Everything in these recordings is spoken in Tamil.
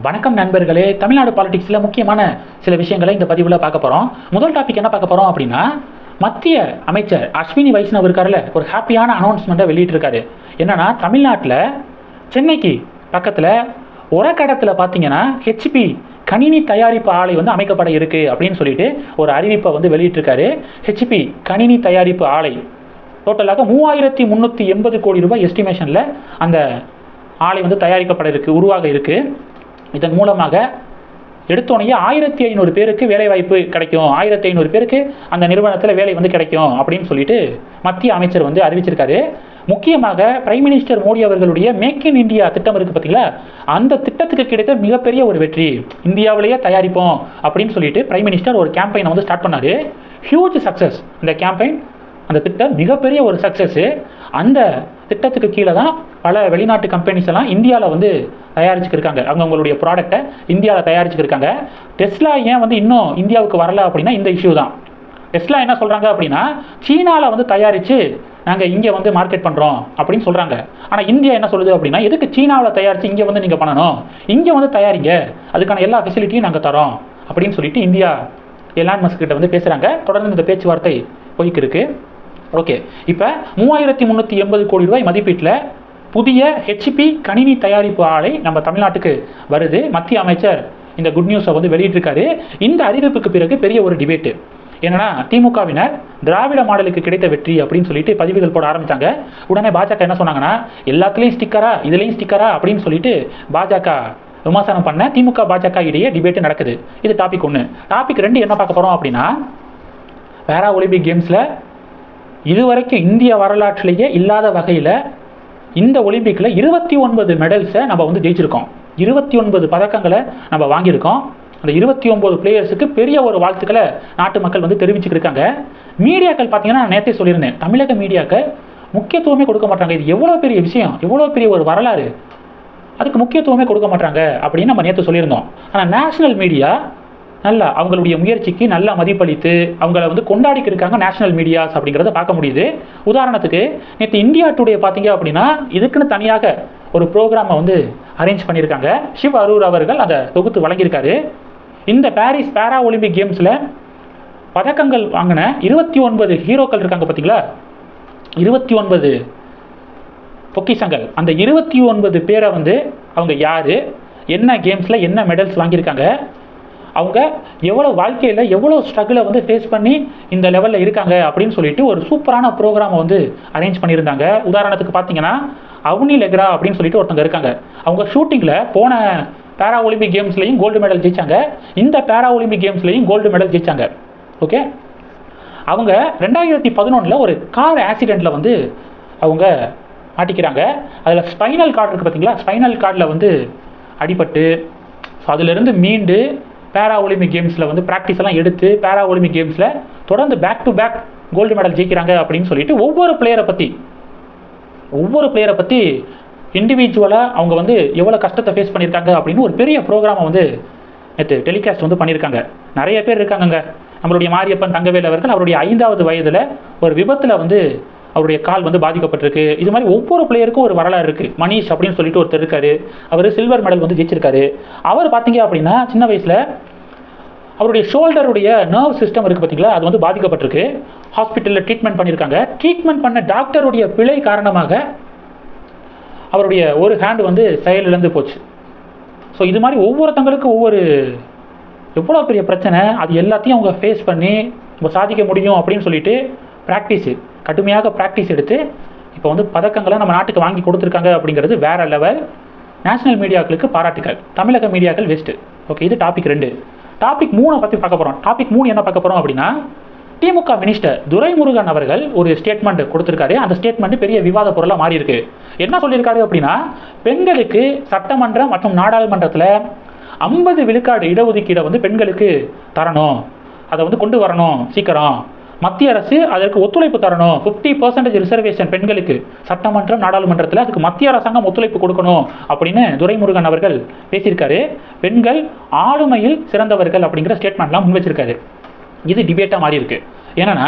வணக்கம் நண்பர்களே. தமிழ்நாடு பாலிடிக்ஸில் முக்கியமான சில விஷயங்களை இந்த பதிவில் பார்க்க போகிறோம் முதல் டாபிக் என்ன பார்க்க போகிறோம் அப்படின்னா மத்திய அமைச்சர் அஸ்வினி வைஷ்ணவ் இருக்கார்ல ஒரு ஹாப்பியான அனௌன்ஸ்மெண்ட்டை வெளியிட்டிருக்காரு. என்னன்னா தமிழ்நாட்டில் சென்னைக்கு பக்கத்தில் உரக்கடத்தில் பார்த்தீங்கன்னா ஹெச்பி கணினி தயாரிப்பு ஆலை வந்து அமைக்கப்பட இருக்கு அப்படின்னு சொல்லிட்டு ஒரு அறிவிப்பை வந்து வெளியிட்டிருக்காரு. ஹெச்பி கணினி தயாரிப்பு ஆலை. டோட்டலாக மூவாயிரத்தி முந்நூற்றி எண்பது கோடி ரூபாய் எஸ்டிமேஷனில் அந்த ஆலை வந்து தயாரிக்கப்பட இருக்கு உருவாக இருக்குது இதன் மூலமாக எடுத்தோடனே ஆயிரத்தி ஐநூறு பேருக்கு வேலை வாய்ப்பு கிடைக்கும். ஆயிரத்தி ஐநூறு பேருக்கு அந்த நிறுவனத்தில் வேலை வந்து கிடைக்கும் அப்படின்னு சொல்லிட்டு மத்திய அமைச்சர் வந்து அறிவிச்சிருக்காரு. முக்கியமாக பிரைம் மினிஸ்டர் மோடி அவர்களுடைய மேக் இன் இந்தியா திட்டம் இருக்குது பார்த்தீங்களா அந்த திட்டத்துக்கு கிடைத்த மிகப்பெரிய ஒரு வெற்றி. இந்தியாவிலேயே தயாரிப்போம் அப்படின்னு சொல்லிட்டு பிரைம் மினிஸ்டர் ஒரு கேம்பெயினை வந்து ஸ்டார்ட் பண்ணாரு. ஹியூஜ் சக்ஸஸ் இந்த கேம்பெயின் அந்த திட்டம் மிகப்பெரிய ஒரு சக்ஸஸ்ஸு அந்த திட்டத்துக்கு கீழே தான் பல வெளிநாட்டு கம்பெனிஸ் எல்லாம் இந்தியாவில் வந்து தயாரிச்சுக்கிருக்காங்க. அவங்க அவங்களுடைய ப்ராடக்ட்டை இந்தியாவில் தயாரிச்சுக்கிருக்காங்க. டெஸ்லா ஏன் வந்து இன்னும் இந்தியாவுக்கு வரல அப்படின்னா இந்த இஷ்யூ தான். டெஸ்லா என்ன சொல்கிறாங்க அப்படின்னா சீனாவில் வந்து தயாரித்து நாங்கள் இங்கே வந்து மார்க்கெட் பண்ணுறோம் அப்படின்னு சொல்கிறாங்க ஆனால் இந்தியா என்ன சொல்லுது அப்படின்னா எதுக்கு சீனாவில் தயாரித்து இங்கே வந்து நீங்கள் பண்ணணும்? இங்கே வந்து தயாரிங்க. அதுக்கான எல்லா ஃபெசிலிட்டியும் நாங்கள் தரோம் அப்படின்னு சொல்லிட்டு இந்தியா எலான் மஸ்கிட்ட வந்து பேசுகிறாங்க தொடர்ந்து இந்த பேச்சுவார்த்தை போய்க்கு இருக்குது ஓகே இப்போ மூவாயிரத்தி முந்நூற்றி எண்பது கோடி ரூபாய் மதிப்பீட்டில் புதிய ஹெச்பி கணினி தயாரிப்பு ஆலை நம்ம தமிழ்நாட்டுக்கு வருது. மத்திய அமைச்சர் இந்த குட் நியூஸை வந்து வெளியிட்டிருக்காரு. இந்த அறிவிப்புக்கு பிறகு பெரிய ஒரு டிபேட்டு என்னன்னா திமுகவினர் திராவிட மாடலுக்கு கிடைத்த வெற்றி அப்படின்னு சொல்லிட்டு பதிவுகள் போட ஆரம்பித்தாங்க உடனே பாஜக என்ன சொன்னாங்கன்னா எல்லாத்துலேயும் ஸ்டிக்கரா இதுலேயும் ஸ்டிக்கரா அப்படின்னு சொல்லிட்டு பாஜக விமர்சனம் பண்ண திமுக பாஜக இடையே டிபேட் நடக்குது. இது டாபிக் ஒன்று டாபிக் ரெண்டு என்ன பார்க்க போகிறோம் அப்படின்னா பேரா ஒலிம்பிக் கேம்ஸில் இதுவரைக்கும் இந்திய வரலாற்றிலேயே இல்லாத வகையில் இந்த ஒலிம்பிக்கில் இருபத்தி ஒன்பது மெடல்ஸை நம்ம வந்து ஜெயிச்சிருக்கோம். இருபத்தி ஒன்பது பதக்கங்களை நம்ம வாங்கியிருக்கோம். அந்த இருபத்தி ஒன்பது பிளேயர்ஸுக்கு பெரிய ஒரு வாழ்த்துக்களை நாட்டு மக்கள் வந்து தெரிவிச்சுக்கிருக்காங்க மீடியாக்கள் பார்த்தீங்கன்னா நான் நேற்றே சொல்லியிருந்தேன் தமிழக மீடியாக்கள் முக்கியத்துவமே கொடுக்க மாட்டாங்க. இது எவ்வளோ பெரிய விஷயம் எவ்வளோ பெரிய ஒரு வரலாறு அதுக்கு முக்கியத்துவமே கொடுக்க மாட்டாங்க அப்படின்னு நம்ம நேற்று சொல்லியிருந்தோம். ஆனால் நேஷனல் மீடியா நல்லா அவங்களுடைய முயற்சிக்கு நல்ல மதிப்பளித்து அவங்கள வந்து கொண்டாடிக்கு இருக்காங்க நேஷனல் மீடியாஸ் அப்படிங்கிறத பார்க்க முடியுது. உதாரணத்துக்கு நேற்று இந்தியா டுடே பார்த்தீங்க அப்படின்னா இதுக்குன்னு தனியாக ஒரு ப்ரோக்ராமை வந்து அரேஞ்ச் பண்ணியிருக்காங்க. சிவ் அரூர் அவர்கள் அதை தொகுத்து வழங்கியிருக்காரு. இந்த பாரிஸ் பேரா ஒலிம்பிக் கேம்ஸில் பதக்கங்கள் வாங்கின இருபத்தி ஒன்பது ஹீரோக்கள் இருக்காங்க பார்த்தீங்களா? இருபத்தி ஒன்பது பொக்கிஷங்கள். அந்த இருபத்தி ஒன்பது பேரை வந்து அவங்க யார்? என்ன கேம்ஸில் என்ன மெடல்ஸ் வாங்கியிருக்காங்க? அவங்க எவ்வளோ வாழ்க்கையில் எவ்வளோ ஸ்ட்ரகிளை வந்து ஃபேஸ் பண்ணி இந்த லெவலில் இருக்காங்க அப்படின்னு சொல்லிட்டு ஒரு சூப்பரான ப்ரோக்ராமை வந்து அரேஞ்ச் பண்ணியிருந்தாங்க. உதாரணத்துக்கு பார்த்தீங்கன்னா அவுனி லெக்ரா அப்படின்னு சொல்லிட்டு ஒருத்தங்க இருக்காங்க. அவங்க ஷூட்டிங்கில் போன பேரா ஒலிம்பிக் கேம்ஸ்லையும் கோல்டு மெடல் ஜெயிச்சாங்க. இந்த பேரா ஒலிம்பிக் கேம்ஸ்லையும் கோல்டு மெடல் ஜெயிச்சாங்க. ஓகே அவங்க ரெண்டாயிரத்தி பதினொன்றில் ஒரு கார் ஆக்சிடெண்ட்டில் வந்து அவங்க மாட்டிக்கிறாங்க. அதில் ஸ்பைனல் கார்டு இருக்குது பார்த்தீங்களா? ஸ்பைனல் கார்டில் வந்து அடிபட்டு ஸோ அதிலிருந்து மீண்டு பேரா ஒலிம்பிக் கேம்ஸில் வந்து ப்ராக்டிஸ் எல்லாம் எடுத்து பேரா ஒலிம்பிக் கேம்ஸில் தொடர்ந்து back to back gold medal ஜெயிக்கிறாங்க அப்படின்னு சொல்லிட்டு ஒவ்வொரு பிளேயரை பற்றி ஒவ்வொரு பிளேயரை பற்றி இண்டிவிஜுவலாக அவங்க வந்து எவ்வளோ கஷ்டத்தை ஃபேஸ் பண்ணியிருக்காங்க அப்படின்னு ஒரு பெரிய ப்ரோக்ராமை வந்து நேற்று டெலிகாஸ்ட் வந்து பண்ணியிருக்காங்க. நிறைய பேர் இருக்காங்கங்க. நம்மளுடைய மாரியப்பன் தங்கவேல் அவர்கள் அவருடைய ஐந்தாவது வயதில் ஒரு விபத்தில் வந்து அவருடைய கால் வந்து பாதிக்கப்பட்டிருக்கு. இது மாதிரி ஒவ்வொரு பிளேயருக்கும் ஒரு வரலாறு இருக்குது மணிஷ் அப்படின்னு சொல்லிட்டு ஒருத்தர் இருக்காரு. அவர் சில்வர் மெடல் வந்து ஜெயிச்சிருக்காரு. அவர் பார்த்தீங்க அப்படின்னா சின்ன வயசில் அவருடைய ஷோல்டருடைய நர்வ் சிஸ்டம் இருக்குது பார்த்தீங்களா அது வந்து பாதிக்கப்பட்டிருக்கு. ஹாஸ்பிட்டலில் ட்ரீட்மெண்ட் பண்ணியிருக்காங்க ட்ரீட்மெண்ட் பண்ண டாக்டருடைய பிழை காரணமாக அவருடைய ஒரு ஹேண்ட் வந்து செயலிழந்து போச்சு. ஸோ இது மாதிரி ஒவ்வொருத்தங்களுக்கும் ஒவ்வொரு எவ்வளோ பெரிய பிரச்சனை. அது எல்லாத்தையும் அவங்க ஃபேஸ் பண்ணி நம்ம சாதிக்க முடியும் அப்படின்னு சொல்லிட்டு ப்ராக்டிஸு கடுமையாக ப்ராக்டிஸ் எடுத்து இப்போ வந்து பதக்கங்களை நம்ம நாட்டுக்கு வாங்கி கொடுத்துருக்காங்க அப்படிங்கிறது வேற லெவல் நேஷனல் மீடியாக்களுக்கு பாராட்டுகள் தமிழக மீடியாக்கள் வெஸ்ட்டு ஓகே இது டாபிக் ரெண்டு. டாபிக் மூணை பற்றி பார்க்க போகிறோம் டாபிக் மூணு என்ன பார்க்க போகிறோம் அப்படின்னா திமுக மினிஸ்டர் துரைமுருகன் அவர்கள் ஒரு ஸ்டேட்மெண்ட் கொடுத்துருக்காரு. அந்த ஸ்டேட்மெண்ட் பெரிய விவாத பொருளாக மாறி இருக்கு என்ன சொல்லியிருக்காரு அப்படின்னா பெண்களுக்கு சட்டமன்றம் மற்றும் நாடாளுமன்றத்தில் ஐம்பது விழுக்காடு இடஒதுக்கீடை வந்து பெண்களுக்கு தரணும். அதை வந்து கொண்டு வரணும் சீக்கிரம். மத்திய அரசு அதற்கு ஒத்துழைப்பு தரணும். ஃபிஃப்டி பர்சன்டேஜ் ரிசர்வேஷன் பெண்களுக்கு. சட்டமன்றம் நாடாளுமன்றத்தில் அதுக்கு மத்திய அரசாங்கம் ஒத்துழைப்பு கொடுக்கணும் அப்படின்னு துரைமுருகன் அவர்கள் பேசியிருக்காரு. பெண்கள் ஆளுமையில் சிறந்தவர்கள் அப்படிங்கிற ஸ்டேட்மெண்ட்லாம் முன் வச்சிருக்காரு இது டிபேட்டாக மாறி இருக்கு. ஏன்னா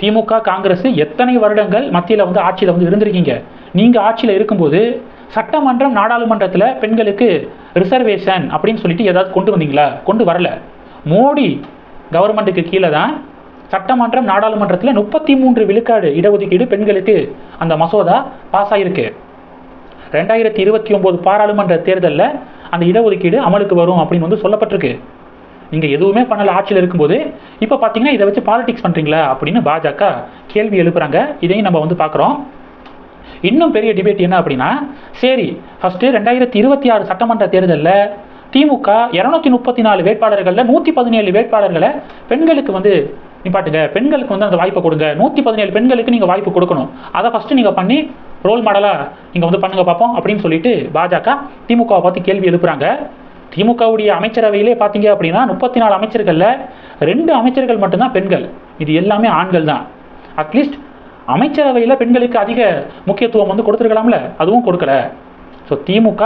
திமுக காங்கிரஸ் எத்தனை வருடங்கள் மத்தியில் வந்து ஆட்சியில் வந்து இருந்திருக்கீங்க? நீங்கள் ஆட்சியில் இருக்கும்போது சட்டமன்றம் நாடாளுமன்றத்தில் பெண்களுக்கு ரிசர்வேஷன் அப்படின்னு சொல்லிட்டு ஏதாவது கொண்டு வந்தீங்களா? கொண்டு வரல. மோடி கவர்மெண்ட்டுக்கு கீழே தான் சட்டமன்றம் நாடாளுமன்றத்தில் முப்பத்தி மூன்று விழுக்காடு இடஒதுக்கீடு பெண்களுக்கு அந்த மசோதா பாஸ் ஆகிருக்கு ரெண்டாயிரத்தி இருபத்தி ஒம்பது பாராளுமன்ற தேர்தலில் அந்த இடஒதுக்கீடு அமலுக்கு வரும் அப்படின்னு வந்து சொல்லப்பட்டிருக்கு. நீங்கள் எதுவுமே பண்ணல ஆட்சியில் இருக்கும்போது. இப்போ பார்த்தீங்கன்னா இதை வச்சு பாலிடிக்ஸ் பண்ணுறீங்களா அப்படின்னு பாஜக கேள்வி எழுப்புறாங்க. இதையும் நம்ம வந்து பார்க்குறோம் இன்னும் பெரிய டிபேட் என்ன அப்படின்னா சரி ஃபஸ்ட்டு ரெண்டாயிரத்தி இருபத்தி ஆறு சட்டமன்ற தேர்தலில் திமுக இரநூத்தி முப்பத்தி நாலு வேட்பாளர்களில் நூற்றி பதினேழு வேட்பாளர்களை பெண்களுக்கு வந்து நிப்பாட்டுங்க பெண்களுக்கு வந்து அந்த வாய்ப்பை கொடுங்க. நூற்றி பதினேழு பெண்களுக்கு நீங்கள் வாய்ப்பு கொடுக்கணும். அதை ஃபஸ்ட்டு நீங்கள் பண்ணி ரோல் மாடலாக நீங்கள் வந்து பண்ணுங்க பார்ப்போம் அப்படின்னு சொல்லிட்டு பாஜக திமுகவை பார்த்து கேள்வி எழுப்புறாங்க. திமுகவுடைய அமைச்சரவையிலே பார்த்தீங்க அப்படின்னா முப்பத்தி நாலு அமைச்சர்களில் ரெண்டு அமைச்சர்கள் மட்டும்தான் பெண்கள். இது எல்லாமே ஆண்கள் தான். அட்லீஸ்ட் அமைச்சரவையில் பெண்களுக்கு அதிக முக்கியத்துவம் வந்து கொடுத்துருக்கலாம்ல. அதுவும் கொடுக்கல. ஸோ திமுக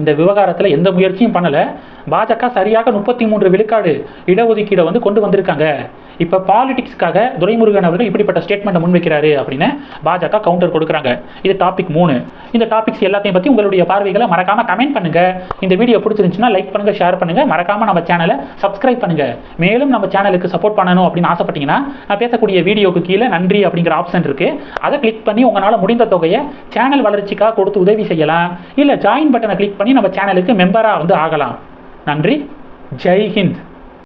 இந்த விவகாரத்தில் எந்த முயற்சியும் பண்ணலை. பாஜக சரியாக முப்பத்தி மூன்று விழுக்காடு இடஒதுக்கீடை வந்து கொண்டு வந்திருக்காங்க. இப்போ பாலிடிக்ஸ்க்காக துரைமுருகன் அவர்கள் இப்படிப்பட்ட ஸ்டேட்மெண்ட்டை முன்வைக்கிறாரு அப்படின்னு பாஜக கவுண்டர் கொடுக்குறாங்க. இது டாபிக் மூணு. இந்த டாபிக்ஸ் எல்லாத்தையும் பற்றி உங்களுடைய பார்வைகளை மறக்காம கமெண்ட் பண்ணுங்க. இந்த வீடியோ பிடிச்சிருந்துச்சுன்னா லைக் பண்ணுங்க ஷேர் பண்ணுங்க. மறக்காம நம்ம சேனலை சப்ஸ்கிரைப் பண்ணுங்க. மேலும் நம்ம சேனலுக்கு சப்போர்ட் பண்ணணும் அப்படின்னு ஆசைப்பட்டீங்கன்னா நான் பேசக்கூடிய வீடியோக்கு கீழே நன்றி அப்படிங்கிற ஆப்ஷன் இருக்கு. அதை கிளிக் பண்ணி உங்களால் முடிந்த தொகையை சேனல் வளர்ச்சிக்காக கொடுத்து உதவி செய்யலாம். இல்லை ஜாயின் பட்டனை கிளிக் பண்ணி நம்ம சேனலுக்கு மெம்பராக வந்து ஆகலாம். நன்றி ஜெய் ஹிந்த்